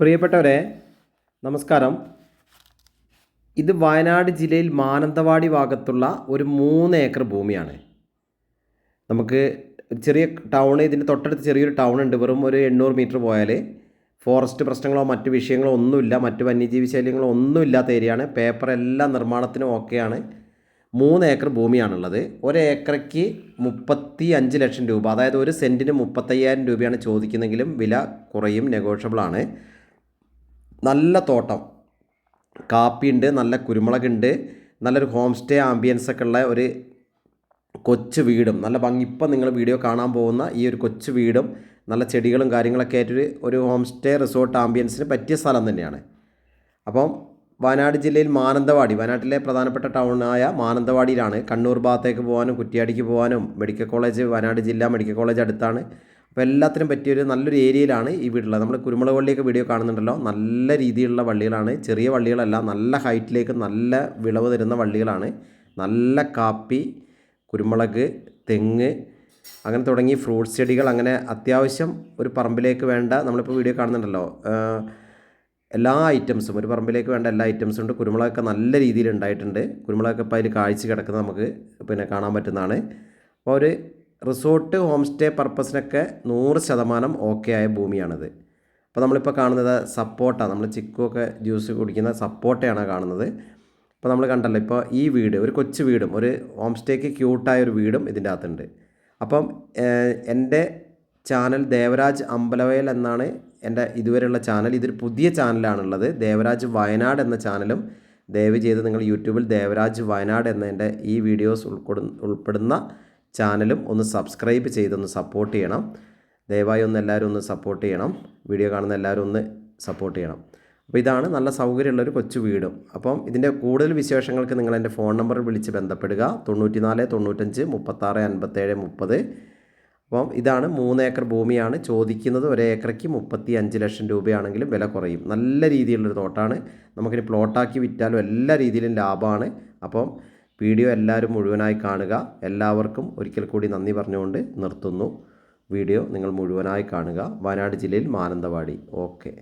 പ്രിയപ്പെട്ടവരെ നമസ്കാരം. ഇത് വയനാട് ജില്ലയിൽ മാനന്തവാടി ഭാഗത്തുള്ള ഒരു മൂന്ന് ഏക്കർ ഭൂമിയാണ്. നമുക്ക് ചെറിയ ടൗൺ ഇതിന്റെ തൊട്ടടുത്ത് ചെറിയൊരു ടൗൺ ഉണ്ട്. വെറും ഒരു എണ്ണൂറ് മീറ്റർ പോയാൽ ഫോറസ്റ്റ് പ്രശ്നങ്ങളോ മറ്റ് വിഷയങ്ങളോ ഒന്നുമില്ല. മറ്റ് വന്യജീവി ശല്യങ്ങളോ ഒന്നും ഇല്ലാത്ത ഏരിയയാണ്. പേപ്പർ എല്ലാം നിർമ്മാണത്തിനും ഓക്കെയാണ്. മൂന്ന് ഏക്കർ ഭൂമിയാണുള്ളത്. ഒരേക്കറയ്ക്ക് മുപ്പത്തി അഞ്ച് ലക്ഷം രൂപ അതായത് ഒരു സെന്റിന് മുപ്പത്തയ്യായിരം രൂപയാണ് ചോദിക്കുന്നതെങ്കിലും വില കുറയും നെഗോഷ്യബിൾ ആണ് നല്ല തോട്ടം. കാപ്പിയുണ്ട് നല്ല കുരുമുളകുണ്ട് നല്ലൊരു ഹോം സ്റ്റേ ആംബിയൻസ് ഒക്കെ ഉള്ള ഒരു കൊച്ചു വീടും. നല്ല ഭംഗി. ഇപ്പം നിങ്ങൾ വീഡിയോ കാണാൻ പോകുന്ന ഈ ഒരു കൊച്ചു വീടും നല്ല ചെടികളും കാര്യങ്ങളൊക്കെ ആയിട്ടൊരു ഒരു ഹോം സ്റ്റേ റിസോർട്ട് ആംബിയൻസിന് പറ്റിയ സ്ഥലം തന്നെയാണ്. അപ്പം വയനാട് ജില്ലയിൽ മാനന്തവാടി വയനാട്ടിലെ പ്രധാനപ്പെട്ട ടൗണായ മാനന്തവാടിയിലാണ്. കണ്ണൂർ ഭാഗത്തേക്ക് പോകാനും കുറ്റിയാടിക്ക് പോകാനും മെഡിക്കൽ കോളേജ് വയനാട് ജില്ലാ മെഡിക്കൽ കോളേജ് അടുത്താണ്. അപ്പോൾ എല്ലാത്തിനും പറ്റിയൊരു നല്ലൊരു ഏരിയയിലാണ് ഈ വീടുള്ളത്. നമ്മൾ കുരുമുളക് വള്ളിയൊക്കെ വീഡിയോ കാണുന്നുണ്ടല്ലോ. നല്ല രീതിയിലുള്ള വള്ളികളാണ്. ചെറിയ വള്ളികളല്ല നല്ല ഹൈറ്റിലേക്ക് നല്ല വിളവ് തരുന്ന വള്ളികളാണ്. നല്ല കാപ്പി കുരുമുളക് തെങ്ങ് അങ്ങനെ തുടങ്ങി ഫ്രൂട്ട്സ് ചെടികൾ അങ്ങനെ അത്യാവശ്യം ഒരു പറമ്പിലേക്ക് വേണ്ട നമ്മളിപ്പോൾ വീഡിയോ കാണുന്നുണ്ടല്ലോ. എല്ലാ ഐറ്റംസും ഒരു പറമ്പിലേക്ക് വേണ്ട എല്ലാ ഐറ്റംസും ഉണ്ട്. കുരുമുളകൊക്കെ നല്ല രീതിയിൽ ഉണ്ടായിട്ടുണ്ട്. കുരുമുളകൊക്കെ ഇപ്പോൾ അതിൽ കാഴ്ച കിടക്കുന്നത് നമുക്ക് പിന്നെ കാണാൻ പറ്റുന്നതാണ്. അപ്പോൾ ഒരു റിസോർട്ട് ഹോം സ്റ്റേ പർപ്പസിനൊക്കെ നൂറ് ശതമാനം ഓക്കെ ആയ ഭൂമിയാണിത്. അപ്പോൾ നമ്മളിപ്പോൾ കാണുന്നത് സപ്പോട്ട നമ്മൾ ചിക്കുമൊക്കെ ജ്യൂസ് കുടിക്കുന്ന സപ്പോർട്ടയാണ് കാണുന്നത്. അപ്പോൾ നമ്മൾ കണ്ടല്ലോ ഇപ്പോൾ ഈ വീട് ഒരു കൊച്ചു വീടും ഒരു ഹോം സ്റ്റേക്ക് ക്യൂട്ടായ ഒരു വീടും ഇതിന്റെ അകത്തുണ്ട് അപ്പം എന്റെ ചാനൽ ദേവരാജ് അമ്പലവയൽ എന്നാണ് എന്റെ ഇതുവരെയുള്ള ചാനൽ. ഇതൊരു പുതിയ ചാനലാണുള്ളത്. ദേവരാജ് വയനാട് എന്ന ചാനലും ദയവ് ചെയ്ത് നിങ്ങൾ യൂട്യൂബിൽ ദേവരാജ് വയനാട് എന്ന എന്റെ ഈ വീഡിയോസ് ഉൾപ്പെടുന്ന ചാനലും ഒന്ന് സബ്സ്ക്രൈബ് ചെയ്തൊന്ന് സപ്പോർട്ട് ചെയ്യണം. ദയവായി ഒന്ന് എല്ലാവരും ഒന്ന് സപ്പോർട്ട് ചെയ്യണം. വീഡിയോ കാണുന്ന എല്ലാവരും ഒന്ന് സപ്പോർട്ട് ചെയ്യണം. അപ്പോൾ ഇതാണ് നല്ല സൗകര്യമുള്ളൊരു കൊച്ചു വീടും. അപ്പം ഇതിന്റെ കൂടുതൽ വിശേഷങ്ങൾക്ക് നിങ്ങൾ എന്റെ ഫോൺ നമ്പർ വിളിച്ച് ബന്ധപ്പെടുക. തൊണ്ണൂറ്റി നാല് തൊണ്ണൂറ്റഞ്ച് മുപ്പത്താറ് അൻപത്തേഴ് മുപ്പത്. അപ്പം ഇതാണ് മൂന്ന് ഏക്കർ ഭൂമിയാണ്. ചോദിക്കുന്നത് ഒരു ഏക്കറയ്ക്ക് മുപ്പത്തി അഞ്ച് ലക്ഷം രൂപയാണെങ്കിലും വില കുറയും. നല്ല രീതിയിലുള്ളൊരു തോട്ടാണ്. നമുക്കിനി പ്ലോട്ടാക്കി വിറ്റാലും എല്ലാ രീതിയിലും ലാഭമാണ്. അപ്പം വീഡിയോ എല്ലാവരും മുഴുവനായി കാണുക. എല്ലാവർക്കും ഒരിക്കൽ കൂടി നന്ദി പറഞ്ഞുകൊണ്ട് നിർത്തുന്നു. വീഡിയോ നിങ്ങൾ മുഴുവനായി കാണുക. വയനാട് ജില്ലയിൽ മാനന്തവാടി. ഓക്കെ.